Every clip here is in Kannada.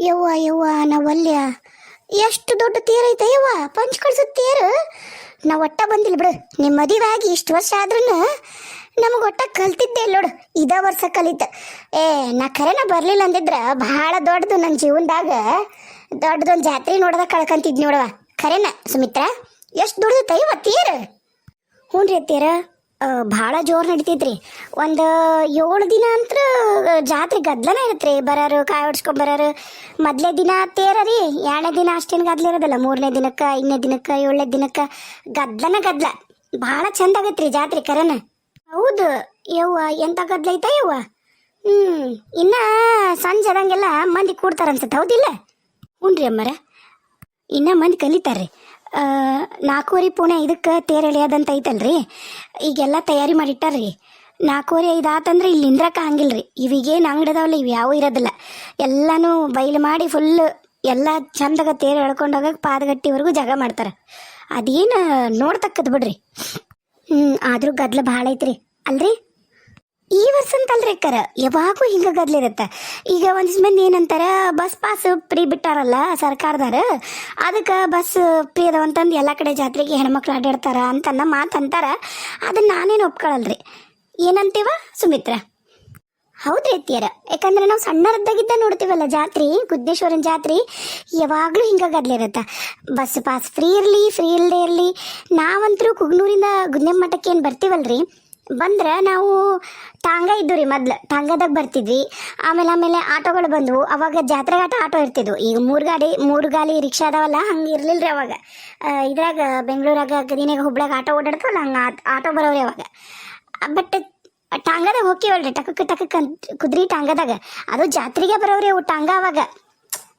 ಯವ್ವ ಯವ್ವ ಎಷ್ಟು ದೊಡ್ಡ ತೇರು ಐತೆ ಯವ್ವ, ಪಂಚ ಕಳ್ಸದ್ ತೇರು. ನಾ ಒಟ್ಟ ಬಂದಿಲ್ಲ ಬಿಡು. ನಿಮ್ಮ ಮದಿವಾಗಿ ಇಷ್ಟು ವರ್ಷ ಆದ್ರೂ ನಮಗೆ ಒಟ್ಟ ಕಲ್ತಿದ್ದೆ ಇಲ್ಲ ನೋಡು. ಇದ ವರ್ಷ ಕಲಿತ. ಏ, ನಾ ಕರೆನ ಬರ್ಲಿಲ್ಲ ಅಂದಿದ್ರ ಬಹಳ ದೊಡ್ಡದು ನನ್ನ ಜೀವನದಾಗ. ದೊಡ್ಡದೊಂದು ಜಾತ್ರೆ ನೋಡದ ಕಳ್ಕಂತಿದ್ ನೋಡವ ಖರೇನ ಸುಮಿತ್ರ, ಎಷ್ಟು ದೊಡ್ಡದೈವ ತೇರು? ಹ್ಞೂ ರೀ ಅತ್ತೀರ ಭಾಳ ಜೋರು ನಡಿತೈತ್ರಿ. ಒಂದು ಏಳು ದಿನ ಅಂತ್ರ ಜಾತ್ರೆ ಗದ್ಲನ ಇರತ್ರಿ. ಬರೋರು, ಕಾಯಿ ಹೊಡ್ಸ್ಕೊಂಡು ಬರೋರು. ಮೊದಲೇ ದಿನ ತೇರ ರೀ. ಎರಡನೇ ದಿನ ಅಷ್ಟೇನು ಗದ್ಲ ಇರೋದಲ್ಲ. ಮೂರನೇ ದಿನಕ್ಕೆ, ಐದನೇ ದಿನಕ್ಕೆ, ಏಳನೇ ದಿನಕ್ಕೆ ಗದ್ಲನ ಗದ್ಲ. ಭಾಳ ಚಂದ ಆಗತ್ರಿ ಜಾತ್ರೆ ಕರನ. ಹೌದು. ಯವ್ವ, ಎಂತ ಗದ್ಲ ಐತ ಯವ್ವ? ಹ್ಞೂ ಇನ್ನ ಸಂಜೆ ಮಂದಿ ಕೂಡ್ತಾರ ಅನ್ಸತ್ತೆ ಹೌದಿಲ್ಲ? ಹ್ಞೂ ರೀ ಅಮ್ಮರ. ಇನ್ನ ಮಂದಿ ಕಲಿತಾರೆ ನಾಲ್ಕೂವರೆ ಪುಣೆ ಇದಕ್ಕೆ ತೇರ್ ಎಳೆಯೋದಂತ ಐತಲ್ರಿ. ಈಗೆಲ್ಲ ತಯಾರಿ ಮಾಡಿಟ್ಟಾರ್ರಿ. ನಾಲ್ಕೂವರೆ ಐದು ಆತಂದ್ರೆ ಇಲ್ಲಿ ನಿಂದ್ರಕ್ಕೆ ಹಂಗಿಲ್ರಿ. ಇವಿಗೇನು ಅಂಗಡದವಲ್ಲ ಇವು ಯಾವ ಇರೋದಿಲ್ಲ. ಎಲ್ಲನೂ ಬಯಲು ಮಾಡಿ ಫುಲ್ಲು ಎಲ್ಲ ಚಂದಾಗ ತೇರು ಎಳ್ಕೊಂಡು ಹೋಗಕ್ಕೆ ಪಾದಗಟ್ಟಿವರೆಗೂ ಜಾಗ ಮಾಡ್ತಾರೆ. ಅದೇನು ನೋಡ್ತಕ್ಕದ್ ಬಿಡ್ರಿ. ಹ್ಞೂ ಆದರೂ ಗದ್ಲ ಭಾಳ ಐತ್ರಿ. ಅಲ್ರಿ? ಈ ವರ್ಷ ಅಂತಲ್ರಿ ಯಾವಾಗೂ ಹಿಂಗ ಗದ್ಲಿರತ್ತ. ಈಗ ಒಂದಿಸ್ ಮಂದಿ ಏನಂತಾರ, ಬಸ್ ಪಾಸ್ ಫ್ರೀ ಬಿಟ್ಟಾರಲ್ಲ ಸರ್ಕಾರದಾರ ಅದಕ್ಕೆ ಬಸ್ ಫ್ರೀ ಅದಾವ ಅಂತಂದು ಎಲ್ಲ ಕಡೆ ಜಾತ್ರೆಗೆ ಹೆಣ್ಮಕ್ಳು ಅಡ್ಡಾಡ್ತಾರ ಅಂತನ್ನ ಮಾತು ಅಂತಾರ. ಅದನ್ನ ನಾನೇನು ಒಪ್ಕೊಳ್ಳಲ್ರಿ ಏನಂತೀವ, ಸುಮಿತ್ರ? ಹೌದ್ರಿ ಅತ್ತಿಯರ. ಯಾಕಂದ್ರೆ ನಾವು ಸಣ್ಣರದ್ದಾಗಿದ್ದ ನೋಡ್ತೀವಲ್ಲ ಜಾತ್ರೆ ಗುದ್ದೇಶ್ವರನ ಜಾತ್ರೆ, ಯಾವಾಗಲೂ ಹಿಂಗ ಗದ್ಲಿರತ್ತ. ಬಸ್ ಪಾಸ್ ಫ್ರೀ ಇರಲಿ ಫ್ರೀ ಇಲ್ಲದೆ ಇರಲಿ, ನಾವಂತರೂ ಕುಗ್ನೂರಿಂದ ಗುದ್ನೆ ಮಠಕ್ಕೆ ಏನು ಬರ್ತೀವಲ್ರಿ? ಬಂದ್ರೆ ನಾವು ಟಾಂಗ ಇದ್ದು ರೀ ಮೊದ್ಲು, ಟಾಂಗದಾಗ ಬರ್ತಿದ್ವಿ. ಆಮೇಲೆ ಆಮೇಲೆ ಆಟೋಗಳು ಬಂದವು. ಅವಾಗ ಜಾತ್ರೆ ಆಟ, ಆಟೋ ಇರ್ತಿದ್ವು. ಈಗ ಮೂರು ಗಾಡಿ, ಮೂರು ಗಾಲಿ ರಿಕ್ಷಾ ಅದಾವಲ್ಲ, ಹಂಗೆ ಇರ್ಲಿಲ್ಲ ರೀ ಅವಾಗ ಇದ್ರಾಗ ಬೆಂಗಳೂರಾಗ ಗದಿನಾಗ ಹುಬ್ಳಾಗ ಆಟೋ ಓಡಾಡ್ತಾವಲ್ಲ, ಹಂಗೆ ಆಟೋ ಬರೋರಿ ಅವಾಗ. ಬಟ್ ಟಾಂಗದಾಗ ಟಕ ಟಕಕ್ ಅಂತ ಕುದ್ರಿ ಟಾಂಗದಾಗ. ಅದು ಜಾತ್ರೆಗೆ ಬರೋರಿ ಅವು ಟಾಂಗ ಅವಾಗ.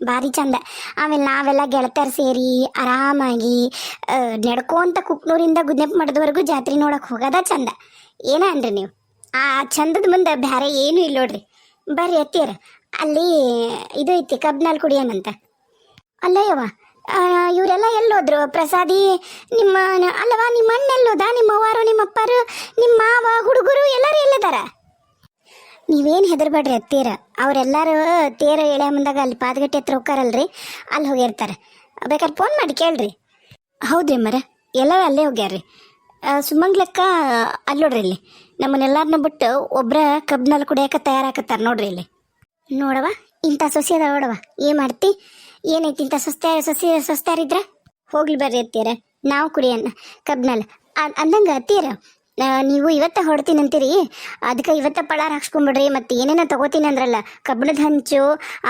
ಭಾರಿ ಚಂದ. ಆಮೇಲೆ ನಾವೆಲ್ಲ ಗೆಳ್ತರ್ ಸೇರಿ ಆರಾಮಾಗಿ ನಡ್ಕೊಂತ ಕುಕ್ನೂರಿಂದ ಗುದ್ನೆಪ್ ಮಾಡಿದವರೆಗೂ ಜಾತ್ರೆ ನೋಡಕ್ ಹೋಗೋದ ಚಂದ. ಏನ ಅನ್ರಿ ನೀವು? ಆ ಚಂದದ ಮುಂದೆ ಬ್ಯಾರೆ ಏನೂ ಇಲ್ಲ ನೋಡ್ರಿ. ಬರ್ರಿ ಎತ್ತೀರ ಅಲ್ಲಿ ಇದು ಐತಿ ಕಬ್ನಲ್ಲಿ ಕುಡಿಯೋಣಂತ ಯವ್ವ ಇವರೆಲ್ಲ ಎಲ್ಲೋದ್ರು ಪ್ರಸಾದಿ, ನಿಮ್ಮ ಅಲ್ಲವಾ ನಿಮ್ಮ ಅಣ್ಣ ಎಲ್ಲೋದ ನಿಮ್ಮ ಅವ್ವಾರು, ನಿಮ್ಮ ಅಪ್ಪಾರು, ನಿಮ್ಮ ಮಾವ, ಹುಡುಗರು ಎಲ್ಲರೂ ಎಲ್ಲದಾರ? ನೀವೇನು ಹೆದರ್ಬೇಡ್ರಿ ಅತ್ತೀರ ಅವರೆಲ್ಲರೂ ತೇರ ಎಳೆ ಮುಂದಾಗ ಅಲ್ಲಿ ಪಾದಗಟ್ಟಿ ಹತ್ರ ಹೋಗ್ತಾರಲ್ರಿ ಅಲ್ಲಿ ಹೋಗಿರ್ತಾರೆ ಬೇಕಾದ್ರೆ ಫೋನ್ ಮಾಡಿ ಕೇಳ್ರಿ. ಹೌದ್ರಿ ಮರ, ಎಲ್ಲರೂ ಅಲ್ಲೇ ಹೋಗ್ಯಾರ್ರಿ. ಸುಮಂಗ್ಲಕ್ಕ ಅಲ್ಲಿ ನೋಡ್ರಿ ಇಲ್ಲಿ. ನಮ್ಮನ್ನೆಲ್ಲಾರನ್ನ ಬಿಟ್ಟು ಒಬ್ರ ಕಬ್ನಲ್ಲಿ ಕುಡಿಯಕ್ಕೆ ತಯಾರಾಕತ್ತಾರ ನೋಡ್ರಿ ಇಲ್ಲಿ. ನೋಡವ ಇಂಥ ಸೊಸೆ ಅದಾವ ನೋಡವ ಏನ್ ಮಾಡ್ತಿ? ಏನೈತಿ ಇಂಥ ಸೊಸ್ತೆ ಸೊಸೆ ಸೊಸ್ತಾರಿದ್ರ ಹೋಗ್ಲಿ ಬರ್ರಿ ಅತ್ತೀರ ನಾವು ಕುಡಿಯನ್ನ ಕಬ್ನಲ್ಲಿ ಅಂದಂಗ ಅತ್ತೀರ ನೀವು ಇವತ್ತ ಹೊಡ್ತೀನಿ ಅಂತೀರಿ? ಅದಕ್ಕೆ ಇವತ್ತ ಪಳಾರ ಹಾಕ್ಸ್ಕೊಂಬಿಡ್ರಿ, ಮತ್ತೆ ಏನೇನ ತಗೋತೀನಿ ಅಂದ್ರಲ್ಲ? ಕಬ್ಬಣದ ಹಂಚು,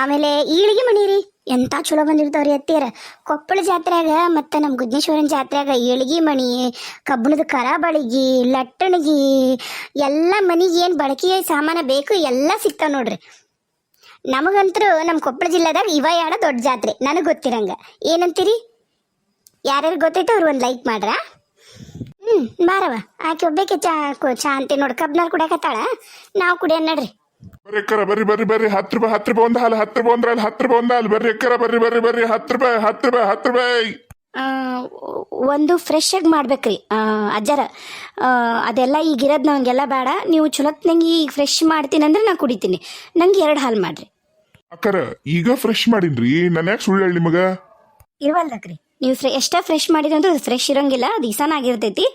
ಆಮೇಲೆ ಈಳಿಗೆ ಮಣಿ ಎಂತ ಚಲೋ ಬಂದಿರ್ತಾವ್ರಿ ಅತ್ತೀರ ಕೊಪ್ಪಳ ಜಾತ್ರೆಯಾಗ ಮತ್ತು ನಮ್ಮ ಗುಜ್ನೇಶ್ವರನ ಜಾತ್ರೆಯಾಗ ಏಳಿಗೆ, ಮಣಿ ಕಬ್ಬಣದ ಕರಾಬಳಿಗಿ ಲಟ್ಟಣಿಗಿ, ಎಲ್ಲ ಮನಿಗೆ ಏನು ಬಳಕೆ ಸಾಮಾನು ಬೇಕು ಎಲ್ಲ ಸಿಗ್ತಾವ ನೋಡ್ರಿ. ನಮಗಂತರೂ ನಮ್ಮ ಕೊಪ್ಪಳ ಜಿಲ್ಲೆದಾಗ ಇವ ಯಾಡ ದೊಡ್ಡ ಜಾತ್ರೆ, ನನಗೆ ಗೊತ್ತಿರಂಗ. ಏನಂತೀರಿ? ಯಾರ್ಯಾರು ಗೊತ್ತೈತೆ ಅವ್ರು ಒಂದು ಲೈಕ್ ಮಾಡ್ರ? ಹ್ಞೂ ಬಾರವ ಆಕೆ ಒಬ್ಬಕ್ಕೆ ಚಾ ಚಾ ಅಂತೀನಿ ನೋಡಿ ಕಬ್ನಾರು ಕುಡಿಯಕತ್ತಾಳ. ನಾವು ಕುಡಿಯೋಣ ನಡ್ರಿ. ಬರ್ರಿ ಅಕ್ಕರ ಬರ್ರಿ ಬರ್ರಿ ಬರ್ರಿ ಹತ್ತು ರೂಪಾಯಿ ಹತ್ತು ರೂಪಾಯಿ ಒಂದು ಹಾಲು ಹತ್ತು ರೂಪಾಯಿ ಒಂದ್ರ ಹಾಲು ಹತ್ತು ರೂಪಾಯಿ ಒಂದು ಹಾಲು. ಬರ್ರಿ ಅಕ್ಕರ ಬರ್ರಿ ಬರ್ರಿ ಬರ್ರಿ ಹತ್ತು ರೂಪಾಯಿ ಹತ್ತು ರೂಪಾಯಿ ಹತ್ತು ರೂಪಾಯಿ. ಆ, ಒಂದು ಫ್ರೆಶ್ ಆಗಿ ಮಾಡ್ಬೇಕ್ರಿ ಆ, ಅಜ್ಜರ. ಆ, ಅದೆಲ್ಲ ಈಗಿರೋದು ನಂಗೆಲ್ಲ ಬೇಡ. ನೀವು ಚಲೋತ್ನಂಗೆ ಈಗ ಫ್ರೆಶ್ ಮಾಡ್ತೀನಿ ಅಂದ್ರೆ ನಾ ಕುಡಿತೀನಿ. ನಂಗೆ ಎರಡು ಹಾಲು ಮಾಡ್ರಿ. ಅಕ್ಕರ ಈಗ ಫ್ರೆಶ್ ಮಾಡಿನ್ರಿ. ನಾನು ಯಾಕೆ ಸುಳ್ಳು ಹೇಳಿ ನಿಮಗ? ಇರುವಲ್ದಕ್ರಿ. ನೀವು ಫ್ರೆ ಎಷ್ಟೇ ಫ್ರೆಶ್ ಮಾಡಿದ್ರೆ ಅಂದ್ರೆ ಅದು ಫ್ರೆಶ್ ಇರೋಂಗಿಲ್ಲ ಅದು ಇಸಾನ ಆಗಿರ್ತೈತಿ.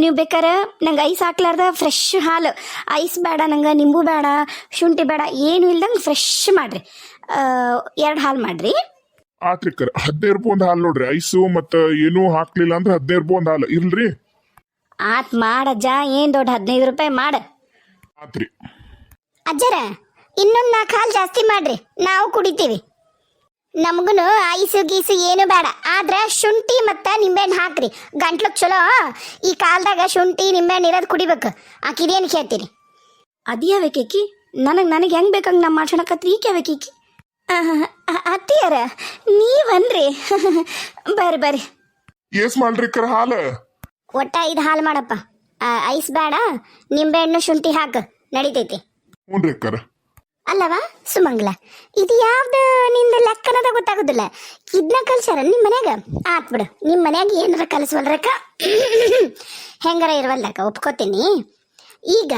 ನೀವು ಬೇಕಾರೆ ನಂಗೆ ಐಸ್ ಹಾಕ್ಲಾರ್ದ ಫ್ರೆಶ್ ಹಾಲು. ಐಸ್ ಬೇಡ ನಂಗೆ ನಿಂಬು ಬೇಡ ಶುಂಠಿ ಬೇಡ ಏನು ಇಲ್ದಂಗೆ ಫ್ರೆಶ್ ಮಾಡಿರಿ. ಎರಡು ಹಾಲು ಮಾಡಿರಿ. ಆತ್ರಿ ಹದಿನೈದು ರೂಪಾಯಿ ಒಂದು ಹಾಲು ನೋಡ್ರಿ. ಐಸು ಮತ್ತು ಏನೂ ಹಾಕ್ಲಿಲ್ಲ ಅಂದ್ರೆ ಹದಿನೈದು ರೂಪಾಯಿ ಒಂದು ಹಾಲು. ಇಲ್ರಿ? ಆತ್ ಮಾಡಜ್ಜ ಏನು ದೊಡ್ಡ ಹದಿನೈದು ರೂಪಾಯಿ ಮಾಡ. ಆತ್ರಿ. ಅಜ್ಜರ ಇನ್ನೊಂದು ನಾಲ್ಕು ಹಾಲು ಜಾಸ್ತಿ ಮಾಡ್ರಿ. ನಾವು ಕುಡಿತೀವಿ. ನಮಗೂ ಐಸು ಗೀಸು ಏನು ಬೇಡ. ಆದ್ರೆ ಶುಂಠಿ ಮತ್ತು ನಿಂಬೆಹಣ್ಣು ಹಾಕ್ರಿ. ಗಂಟ್ಲಕ್ಕೆ ಚಲೋ ಈ ಕಾಲದಾಗ ಶುಂಠಿ ನಿಂಬೆಹಣ್ಣು ಇರೋದು ಕುಡಿಬೇಕು. ಆಕಿದೇನು ಕೇಳ್ತೀರಿ ಅದ್ಯಾವೇಕಿ ನನಗೆ ನನಗೆ ಹೆಂಗೆ ಬೇಕಂಗೆ ನಮ್ಮ ಮಾಡ್ಸೋಣಕತ್ರಿ ಈಕೆ ಯಾವೇಕಿ ಅತ್ತಿಯರ ನೀವನ್ರಿ ಬರ್ರಿ ಬರ್ರಿ. ಎಸ್ ಮಾಡ್ರಿ ಕರ ಹಾಲು. ಒಟ್ಟ ಐದು ಹಾಲು ಮಾಡಪ್ಪ. ಆ, ಐಸ್ ಬೇಡ ನಿಂಬೆಹಣ್ಣು ಶುಂಠಿ ಹಾಕು. ನಡಿತೈತಿ. ಹ್ಞೂ ರೀ ಅಲ್ಲವಾ, ಸುಮಂಗ್ಲ, ಇದು ಯಾವ್ದು ನಿಂದ ಲೆಕ್ಕನದ ಗೊತ್ತಾಗೋದಿಲ್ಲ? ಇದನ್ನ ಕಲ್ಸ್ಯಾರ ನಿಮ್ಮ ಮನ್ಯಾಗ? ಆತ್ ಬಿಡು ನಿಮ್ಮ ಮನ್ಯಾಗ ಏನಾರ ಕಲಿಸ್ವಲ್ರಕ್ಕ? ಹೆಂಗಾರ ಇರುವಲ್ದಕ್ಕ, ಒಪ್ಕೋತೀನಿ. ಈಗ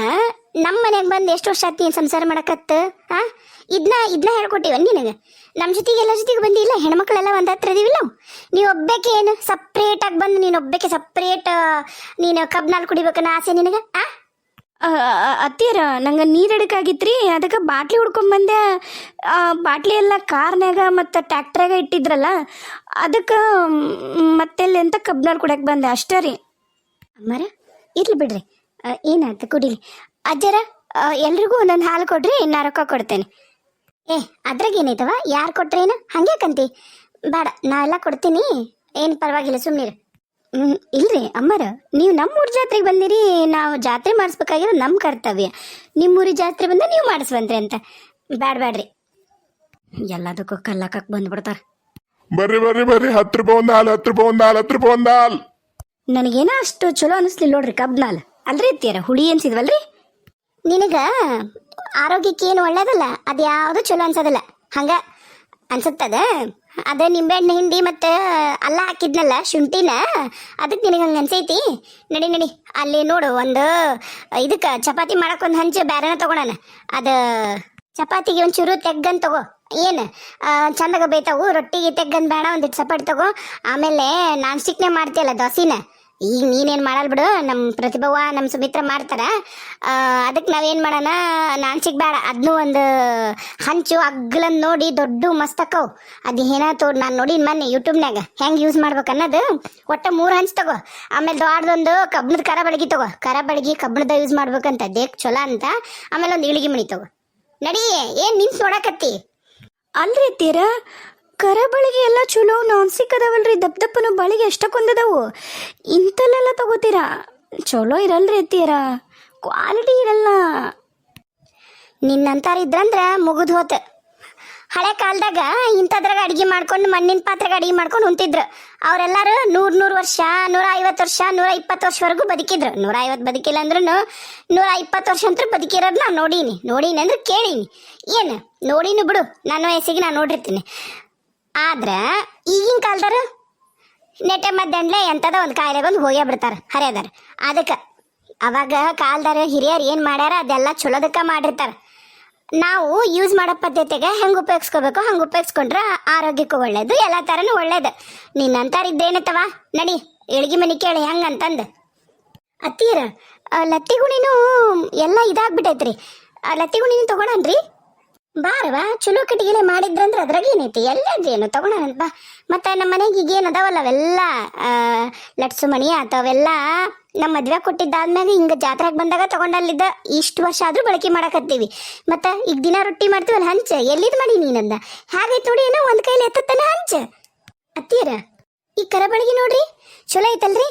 ನಮ್ಮ ಮನೆಗೆ ಬಂದು ಎಷ್ಟು ವರ್ಷ ಆತಿ ಸಂಸಾರ ಮಾಡಕತ್ತ ಹಾಂ ಇದನ್ನ ಇದನ್ನ ಹೇಳ್ಕೊಟ್ಟಿವ ನಿನಗೆ? ನಮ್ಮ ಜೊತೆಗೆ ಎಲ್ಲ ಜೊತೆಗೆ ಬಂದಿಲ್ಲ, ಹೆಣ್ಮಕ್ಳೆಲ್ಲ ಒಂದು ಹತ್ರ ಇದೀವಿಲ್ಲ ನಾವು. ನೀವು ಒಬ್ಬಕ್ಕೆ ಏನು ಸಪ್ರೇಟ್ ಆಗಿ ಬಂದು, ನೀನು ಒಬ್ಬಕ್ಕೆ ಸಪ್ರೇಟ್ ನೀನು ಕಬ್ನಾಲ್ ಕುಡಿಬೇಕನ್ನ ಆಸೆ ನಿನಗೆ, ಆ? ಅತ್ತಿಯರ, ನಂಗೆ ನೀರು ಹಿಡಕಾಗಿತ್ರಿ, ಅದಕ್ಕೆ ಬಾಟ್ಲಿ ಹುಡ್ಕೊಂಬಂದೆ ಬಾಟ್ಲಿ ಎಲ್ಲ ಕಾರ್ನ್ಯಾಗ ಮತ್ತು ಟ್ಯಾಕ್ಟ್ರಾಗ ಇಟ್ಟಿದ್ರಲ್ಲ, ಅದಕ್ಕೆ ಮತ್ತೆಲ್ಲಿ ಅಂತ ಕಬ್ನಾಲ್ ಕುಡಿಯಕ್ಕೆ ಬಂದೆ, ಅಷ್ಟೇ ರೀ. ಅಮ್ಮಾರ, ಇರ್ಲಿ ಬಿಡ್ರಿ. ಏನಾಯ್ತು ಕುಡಿಲಿ. ಅಜ್ಜರ ಎಲ್ರಿಗೂ ಒಂದೊಂದು ಹಾಲು ಕೊಡ್ರಿ ನಾ ರೊಕ್ಕ ಕೊಡ್ತೇನೆ. ಏ, ಅದ್ರಾಗ ಏನೈತವ ಯಾರು ಕೊಟ್ರೇನು? ಹಂಗೆ ಕಂತಿ ಬೇಡ, ನಾ ಎಲ್ಲ ಕೊಡ್ತೀನಿ. ಏನು ಪರವಾಗಿಲ್ಲ ಸುಮ್ಮನಿರು ಹ್ಮ್ ಇಲ್ರಿ ಅಮ್ಮರ ನೀವು ನಮ್ಮೂರ ಜಾತ್ರೆಗೆ ಬಂದಿರಿ ನಾವು ಜಾತ್ರೆ ಮಾಡಿಸ್ಬೇಕಾಗಿರೋ ನಮ್ಮ ಕರ್ತವ್ಯ. ನಿಮ್ಮೂರಿ ಜಾತ್ರೆ ಬಂದ ನೀವು ಮಾಡಿಸ್ಬಂದ್ರಿ ಅಂತ. ಬ್ಯಾಡ್ಬ್ಯಾಡ್ರಿ ಎಲ್ಲದಕ್ಕೂ ಕಲ್ಲಕ್ಕಕ್ಕೆ ಬಂದ್ಬಿಡ್ತಾರೆ. ಬರ್ರಿ ಬರ್ರಿ ಬರ್ರಿ ಹತ್ತು ರೂಪಾಯಿ ಒಂದು ಹಾಲು ಹತ್ತು ರೂಪಾಯಿ ಒಂದು ಹಾಲು ಹತ್ತು ರೂಪಾಯಿ ಒಂದು ಹಾಲು ನನಗೇನೋ ಅಷ್ಟು ಚಲೋ ಅನಿಸ್ಲಿಲ್ಲ ನೋಡ್ರಿ ಕಬ್ನಾಲ್ ಅಲ್ರಿ ಇತ್ತೀರ ಹುಳಿ ಅನ್ಸಿದ್ವಲ್ರಿ? ನಿನಗ ಆರೋಗ್ಯಕ್ಕೆ ಏನು ಒಳ್ಳೇದಲ್ಲ ಅದು ಯಾವುದು ಚಲೋ ಅನ್ಸೋದಿಲ್ಲ. ಹಂಗ ಅನ್ಸುತ್ತದ? ಅದ ನಿಂಬೆಹಣ್ಣು ಹಿಂಡಿ ಮತ್ತು ಅಲ್ಲ ಹಾಕಿದ್ನಲ್ಲ ಶುಂಠಿನ ಅದಕ್ಕೆ ನಿನಗೆ ಹಂಗೆ ಅನ್ಸೈತಿ? ನಡಿ ನಡಿ, ಅಲ್ಲಿ ನೋಡು, ಒಂದು ಇದಕ್ಕೆ ಚಪಾತಿ ಮಾಡಕ್ಕೆ ಒಂದು ಹಂಚು ಬೇರೆನ ತಗೊಳನ ಅದು ಚಪಾತಿಗೆ ಒಂಚೂರು ತೆಗ್ಗನ್ ತಗೋ. ಏನು? ಚಂದಾಗ ಬೇಯ್ತಾವು, ರೊಟ್ಟಿಗೆ ತೆಗ್ಗನ್ ಬೇಡ ಒಂದಿಟ್ಟು ಚಪಾತಿ ತಗೋ. ಆಮೇಲೆ ನಾನ್ ಸ್ಟಿಕ್ನೇ ಮಾಡ್ತೀಯಲ್ಲ ದೋಸಿನ. ಈಗ ನೀನೇನು ಮಾಡಲ್ ಬಿಡು ನಮ್ಮ ಪ್ರತಿಭವ ನಮ್ಮ ಸುಮಿತ್ರ ಮಾಡ್ತಾರ. ಅದಕ್ಕೆ ನಾವೇನು ಮಾಡೋಣ? ನಾನ್ ಬೇಡ ಅದನ್ನೂ ಒಂದು ಹಂಚು ಅಗ್ಲನ್ ನೋಡಿ ದೊಡ್ಡ ಮಸ್ತ್ ಅಕ್ಕವು. ಅದು ಏನಾಯ್ತು ನಾನು ನೋಡಿ ಮೊನ್ನೆ ಯೂಟ್ಯೂಬ್ನಾಗ ಹೆಂಗೆ ಯೂಸ್ ಮಾಡ್ಬೇಕು ಅನ್ನೋದು? ಒಟ್ಟ ಮೂರು ಹಂಚು ತಗೋ. ಆಮೇಲೆ ದೊಡ್ಡದೊಂದು ಕಬ್ಬಣದ ಕರ ಬಳಗಿ ತಗೋ. ಕರ ಬಳಗಿ ಕಬ್ಬಣದ ಯೂಸ್ ಮಾಡ್ಬೇಕಂತ. ದೇಕ್ ಚಲೋ ಅಂತ. ಆಮೇಲೆ ಒಂದು ಇಳಿಗೆ ಮಣಿ ತಗೋ. ನಡಿ, ಏನು ನಿಂತು ನೋಡಕತ್ತಿ? ಅಲ್ರಿ ಅತ್ತೀರ ಕರ ಬಳಿಗೆ ಎಲ್ಲ ಚಲೋ, ನಾನ್ ಸಿಕ್ಕದವಲ್ರಿ, ದಪ್ಪ ದಪ್ಪನ ಬಳಿಗೆ ಎಷ್ಟಕ್ಕೊಂದದವು ಇಂಥಲ್ಲೆಲ್ಲ ತಗೋತೀರಾ? ಚಲೋ ಇರಲ್ರಿ ಎತ್ತೀರ ಕ್ವಾಲಿಟಿ ಇರಲ್ಲ. ನಿನ್ನಂತಾರ ಇದ್ರಂದ್ರ ಮುಗಿದು ಹೋತ. ಹಳೆ ಕಾಲದಾಗ ಇಂಥದ್ರಾಗ ಅಡಿಗೆ ಮಾಡ್ಕೊಂಡು, ಮಣ್ಣಿನ ಪಾತ್ರೆಗೆ ಅಡಿಗೆ ಮಾಡ್ಕೊಂಡು ಹೊಂತಿದ್ರು ಅವರೆಲ್ಲರೂ ನೂರು ನೂರು ವರ್ಷ, ನೂರ ಐವತ್ತು ವರ್ಷ, ನೂರ ಇಪ್ಪತ್ತು ವರ್ಷವರೆಗೂ ಬದುಕಿದ್ರು. ನೂರ ಐವತ್ತು ಬದುಕಿಲ್ಲ ಅಂದ್ರೂ ನೂರ ಇಪ್ಪತ್ತು ವರ್ಷ ಅಂತೂ ಬದುಕಿರೋದು ನಾನು ನೋಡೀನಿ. ನೋಡೀನಿ ಅಂದ್ರೆ ಕೇಳೀನಿ. ಏನು? ನೋಡೀನಿ ಬಿಡು. ನನ್ನ ವಯಸ್ಸಿಗೆ ನಾನು ನೋಡಿರ್ತೀನಿ. ಆದ್ರೆ ಈಗಿನ ಕಾಲದಾರ ನೆಟ್ಟೆ ಮದ್ದಂಡ್ಲೆ ಎಂಥದ ಒಂದು ಕಾಯಿಲೆ ಬಂದು ಹೋಗೇ ಬಿಡ್ತಾರ ಹರಿಯದಾರ ಅದಕ್ಕೆ ಅವಾಗ ಕಾಲದಾರ ಹಿರಿಯರು ಏನು ಮಾಡ್ಯಾರ, ಅದೆಲ್ಲ ಚಲೋದಕ್ಕ ಮಾಡಿರ್ತಾರೆ. ನಾವು ಯೂಸ್ ಮಾಡೋ ಪದ್ಧತಿಗೆ ಹೆಂಗೆ ಉಪಯೋಗಿಸ್ಕೋಬೇಕು ಹಂಗೆ ಉಪಯೋಗಿಸ್ಕೊಂಡ್ರೆ ಆರೋಗ್ಯಕ್ಕೂ ಒಳ್ಳೇದು, ಎಲ್ಲ ಥರನೂ ಒಳ್ಳೇದು. ನಿನ್ನಂತಾರ ಇದ್ದೇನತ್ತವ? ನಡಿ, ಎಳ್ಗಿ ಮನಿ ಕೇಳಿ ಹೆಂಗಂತಂದು ಅತ್ತೀರ ಲತ್ತಿಗುಣಿನೂ ಎಲ್ಲ ಇದಾಗ್ಬಿಟ್ಟೈತ್ರಿ. ಆ ಲತ್ತಿ ಗುಣಿನೂ ತಗೊಳನ್ರಿ. ಬಾರವಾ ಚಲೋ ಕಟ್ಟಿಗೆಲೆ ಮಾಡಿದ್ರಂದ್ರೆ ಅದ್ರಾಗ ಏನೈತಿ? ಎಲ್ಲದ್ರಿ ಏನು ತಗೊಳೋಣ ಬಾ. ಮತ್ತೆ ನಮ್ಮ ಮನೆಗೆ ಈಗ ಏನು ಅದಾವಲ್ಲ ಅವೆಲ್ಲ ಲಟ್ಸು ಮಣಿ ಅವೆಲ್ಲ ನಮ್ಮ ಮದ್ವೆ ಕೊಟ್ಟಿದ್ದಾದ್ಮೇಲೆ ಹಿಂಗೆ ಜಾತ್ರೆಗೆ ಬಂದಾಗ ತಗೊಂಡಲ್ಲಿದ್ದ ಇಷ್ಟು ವರ್ಷ ಆದರೂ ಬಳಕೆ ಮಾಡಕತ್ತೀವಿ. ಮತ್ತೆ ಈಗ ದಿನ ರೊಟ್ಟಿ ಮಾಡ್ತೀವಲ್ಲ ಹಂಚ? ಎಲ್ಲಿದ್ ಮಾಡಿ ನೀನಂದ? ಹಾಗೆ ತೋಡಿ ಏನೋ ಒಂದು ಕೈಲಿ ಎತ್ತತ್ತಾನೆ ಹಂಚ? ಅತ್ತೀರ ಈ ಕರಬಳಗಿ ನೋಡ್ರಿ, ಚಲೋ ಐತಲ್ರಿ?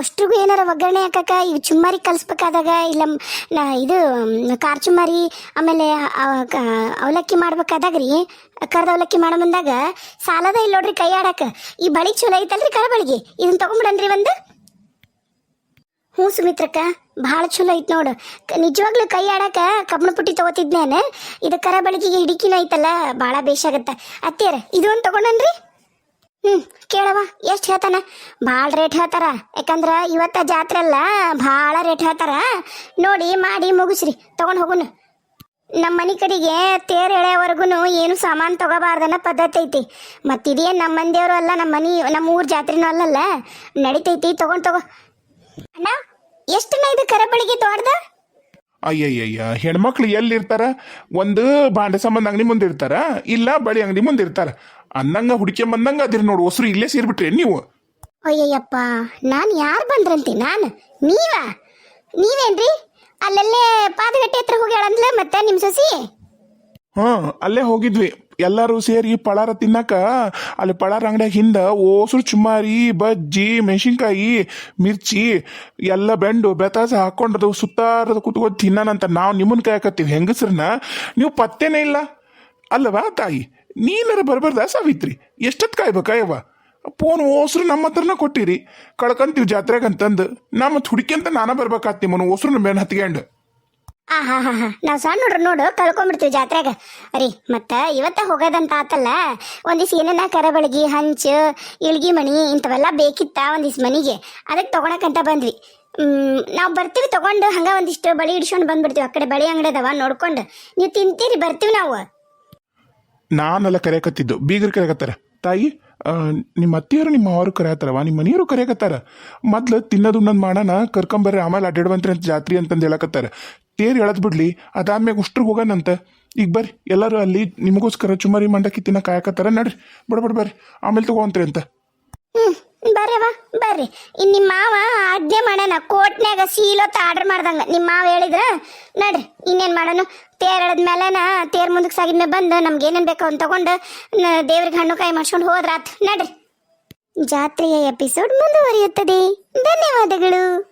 ಅಷ್ಟ್ರಿಗೂ ಏನಾರ ಒಗ್ಗರಣೆ ಹಾಕಕ ಈಗ ಚುಮ್ಮಾರಿ ಕಲಿಸ್ಬೇಕಾದಾಗ ಇಲ್ಲ ಇದು ಕಾರ್ ಚುಮ್ಮಾರಿ, ಆಮೇಲೆ ಅವಲಕ್ಕಿ ಮಾಡ್ಬೇಕಾದಾಗ ರೀ ಕರ್ದ ಅವಲಕ್ಕಿ ಮಾಡೋ ಬಂದಾಗ ಸಾಲದ ಇಲ್ಲ ನೋಡ್ರಿ ಕೈ ಆಡಕ. ಈ ಬಳಿ ಚಲೋ ಐತಲ್ರಿ ಕರಬಳಗಿ ಇದನ್ನ ತಗೊಂಡ್ಬಿಡನ್ರಿ ಒಂದು. ಹ್ಞೂ ಸುಮಿತ್ರಕ್ಕ, ಭಾಳ ಚಲೋ ಐತೆ ನೋಡು. ನಿಜವಾಗ್ಲೂ ಕೈ ಆಡಕ ಕಬ್ಬಣ ಪುಟ್ಟಿ ತಗೋತಿದ್ನೇನ ಇದು ಕರ ಬಳಿಗೆಗೆ ಹಿಡಿಕಿನ ಐತಲ್ಲ, ಭಾಳ ಬೇಷಾಗತ್ತ ಅತ್ತಿಯರ, ಇದೊಂದು ತಗೊಂಡನ್ರಿ. ಹ್ಞೂ ಕೇಳವ ಎಷ್ಟು ಹೇಳ್ತಾನ? ಭಾಳ ರೇಟ್ ಹೇಳ್ತಾರ. ಯಾಕಂದ್ರ ಇವತ್ತ ಜಾತ್ರೆ ಅಲ್ಲ, ಭಾಳ ರೇಟ್ ಹೇಳ್ತಾರ. ನೋಡಿ, ಮಾಡಿ ಮುಗಿಸ್ರಿ, ತಗೊಂಡ್ ಹೋಗುನು. ನಮ್ಮ ಮನೆ ಕಡೆಗೆ ತೇರ್ ಎಳೆಯವರೆಗೂ ಏನು ಸಾಮಾನು ತಗೋಬಾರ್ದನ್ನ ಪದ್ಧತಿ ಐತಿ. ಮತ್ತಿದೇನು ನಮ್ಮ ಮಂದಿಯವರು ಅಲ್ಲ ನಮ್ಮ ಮನೆ ನಮ್ಮ ಊರ್ ಜಾತ್ರೆನೂ ಅಲ್ಲಲ್ಲ? ನಡಿತೈತಿ, ತಗೊಂಡ್ ತಗೋ. ಅಣ್ಣ ಎಷ್ಟಣ್ಣ ಇದು ಕರಬಳಿಗೆ ದೊಡ್ಡದ? ಅಯ್ಯಯ್ಯಯ್ಯ ಹೆಣ್ಮಕ್ಳು ಎಲ್ಲಿರ್ತಾರ? ಒಂದು ಬಾಂಡೆ ಸಂಬಂಧ ಅಂಗಡಿ ಮುಂದೆ ಇರ್ತಾರ ಇಲ್ಲ ಬಳಿ ಅಂಗಡಿ ಮುಂದೆ ಇರ್ತಾರ. ಅನ್ನಂಗ ಬಂದಂಗ ಅದಿರ್ ನೋಡು ಹೊಸರು ಇಲ್ಲೇ ಸೇರ್ಬಿಟ್ರಿ ನೀವು? ಅಯ್ಯಯ್ಯಪ್ಪ ನಾನು ಯಾರು ಬಂದ್ರಂತಿ ನಾನು? ನೀವ? ನೀವೇನ್ರಿ? ಅಲ್ಲಲ್ಲೇ ಪಾದಗಟ್ಟೆ ಹತ್ರ ಹೋಗ್ಯಾಳಂದ್ಲ ಮತ್ತೆ ನಿಮ್ಮ ಸೊಸಿ? ಹಾ ಅಲ್ಲೇ ಹೋಗಿದ್ವಿ. ಎಲ್ಲರೂ ಸೇರಿ ಪಳಾರ ತಿನ್ನಕ, ಅಲ್ಲಿ ಪಳಾರ ಅಂಗಡಿಯಾಗ ಹಿಂದ ಓಸರು ಚುಮಾರಿ ಬಜ್ಜಿ, ಮೆಣಸಿನ್ಕಾಯಿ, ಮಿರ್ಚಿ, ಎಲ್ಲ ಬೆಂಡು, ಬೆತಾಸ ಹಾಕೊಂಡ್ರದು ಸುತ್ತಾರದ ಕುತ್ಕೊಂಡು ತಿನ್ನನಂತ ನಾವು ನಿಮ್ಮನ್ನ ಕಾಯಕತ್ತೀವಿ. ಹೆಂಗಸ್ರನ್ನ, ನೀವು ಪತ್ತೇನೇ ಇಲ್ಲ. ಅಲ್ಲವಾ ತಾಯಿ, ನೀನಾರ ಬರ್ಬಾರ್ದ ಸಾವಿತ್ರಿ? ಎಷ್ಟೊತ್ತು ಕಾಯ್ಬೇಕಾಯವ್ವ ಫೋನ್ ಓಸ್ರು ನಮ್ಮ ಹತ್ರನ ಕೊಟ್ಟಿರಿ. ಕಳ್ಕಂತೀವಿ ಜಾತ್ರೆಗೆ ಅಂತಂದು. ನಮ್ಮ ಹುಡುಕಿ ಅಂತ ನಾನ ಬರ್ಬೇಕಾತ್ ನಿಮ್ಮನ್ನು ಓಸ್ರು ಬೆನ್ ಹತ್ಕೊಂಡು ಆ, ಹಾ ಹಾ ಹಾ. ನಾವು ಸಣ್ಣ ನೋಡ್ರಿ ನೋಡು ಕಳ್ಕೊಂಡ್ಬಿಡ್ತೀವಿ ಜಾತ್ರೆಗೆ. ಅರಿ ಮತ್ತ ಇವತ್ತ ಹೋಗೋದಂತ ಆತಲ್ಲ, ಒಂದಿವ್ಸ ಏನನ್ನ ಕರಬಳಗಿ, ಹಂಚ, ಇಳ್ಗಿ ಮಣಿ ಇಂಥವೆಲ್ಲ ಬೇಕಿತ್ತ ಒಂದಿವ್ಸ ಮನಿಗೆ. ಅದಕ್ಕೆ ತಗೊಳಕಂತ ಬಂದ್ವಿ. ನಾವು ಬರ್ತೀವಿ ತಗೊಂಡು, ಹಂಗ ಒಂದಿಷ್ಟು ಬಳಿ ಇಡ್ಸ್ಕೊಂಡು ಬಂದ್ಬಿಡ್ತೀವಿ. ಆ ಕಡೆ ಬಳಿ ಅಂಗಡಿ ಅದಾವ, ನೋಡ್ಕೊಂಡು. ನೀವು ತಿಂತೀರಿ, ಬರ್ತೀವಿ ನಾವು. ನಾನೆಲ್ಲ ಕರೆಯಕತ್ತಿದ್ದು, ಬೀಗರು ಕರೆಯಕತ್ತಾರ? ತಾಯಿ? ನಿಮ್ಮ ಅತ್ತಿಯರು ನಿಮ್ಮ ಅವರು ಕರೆಯತ್ತಾರವ ನಿಮ್ಮ ಮನೆಯವರು ಕರೆಯಕತ್ತಾರ? ಮೊದ್ಲು ತಿನ್ನೋದು ಉಣ್ಣದು ಮಾಡೋಣ, ಕರ್ಕೊಂಬರ್ರಿ, ಆಮೇಲೆ ಅಡ್ಡಾಡ್ಬಂತ್ರಿ ಅಂತ ಜಾತ್ರಿ ಅಂತಂದು ಹೇಳಕತ್ತಾರ. ತೇರು ಎಳದ್ ಬಿಡ್ಲಿ, ಅದಾದ್ಮ್ಯಾಗ ಉಷ್ಟ್ರಿಗೆ ಹೋಗೋಣಂತ. ಈಗ ಬರ್ರಿ, ಎಲ್ಲರೂ ಅಲ್ಲಿ ನಿಮಗೋಸ್ಕರ ಚುಮರಿ ಮಂಡಕ್ಕಿ ತಿನ್ನ ಕಾಯಕತ್ತಾರ ನಡ್ರಿ, ಬಡ ಬರ್ರಿ, ಆಮೇಲೆ ತಗೋಂತ್ರಿ ಅಂತ. ಬರ್ರಿ. ಇನ್ ನಿಮ್ಮ ಮಾವ ಆಜ್ಞೆ ಮಾಡೋಣ ಕೋಟ್ನ್ಯಾಗ ಸೀಲೊತ್ತ ಆರ್ಡರ್ ಮಾಡ್ದಂಗ. ನಿಮ್ಮ ಮಾವ ಹೇಳಿದ್ರ, ನಡ್ರಿ, ಇನ್ನೇನ್ ಮಾಡೋಣ ತೇರ್ ಎಳದ್ಮೇಲೆನ ತೇರ್ ಮುಂದಕ್ಕೆ ಸಾಗಿದ್ಮೇಲೆ ಬಂದು, ನಮ್ಗೆ ಏನೇನ್ ಬೇಕೋ ಅಂತ ತಗೊಂಡು ದೇವ್ರಿಗೆ ಹಣ್ಣು ಕಾಯಿ ಮಾಡ್ಸ್ಕೊಂಡು ಹೋದ್ರಾತ್. ನಡ್ರಿ. ಜಾತ್ರೆಯ ಎಪಿಸೋಡ್ ಮುಂದುವರಿಯುತ್ತದೆ. ಧನ್ಯವಾದಗಳು.